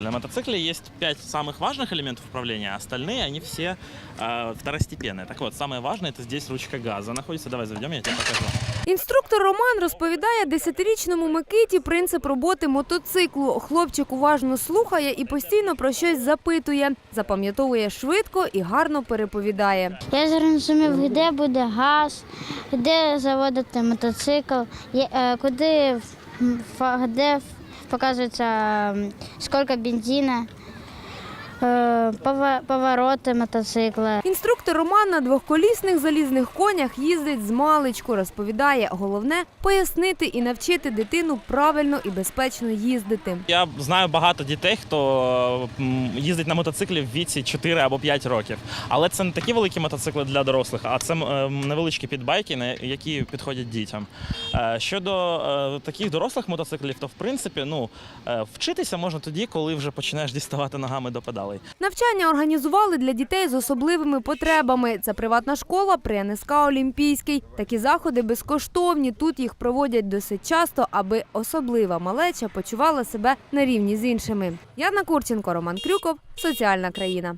На мотоцикле есть пять самых важных элементов управления, а остальные, они все э, второстепенные. Так вот, самое важное, это здесь ручка газа находится. Давай заведем, я тебе покажу. Інструктор Роман розповідає десятирічному Микиті принцип роботи мотоциклу. Хлопчик уважно слухає і постійно про щось запитує, запам'ятовує швидко і гарно переповідає. Я зрозумів, де буде газ, де заводити мотоцикл, є- е, куди м, фа- де показується м, скільки бензина, повороти мотоцикла. Інструктор Роман на двохколісних залізних конях їздить з маличку. Розповідає, головне пояснити і навчити дитину правильно і безпечно їздити. Я знаю багато дітей, хто їздить на мотоциклі в віці 4 або 5 років. Але це не такі великі мотоцикли для дорослих, а це е, невеличкі підбайки, на які підходять дітям. Е, Щодо е, таких дорослих мотоциклів, то в принципі ну, е, вчитися можна тоді, коли вже починаєш діставати ногами до педалей. Навчання організували для дітей з особливими потребами. Це приватна школа при НСК Олімпійський. Такі заходи безкоштовні. Тут їх проводять досить часто, аби особлива малеча почувала себе на рівні з іншими. Яна Курченко, Роман Крюков, Соціальна країна.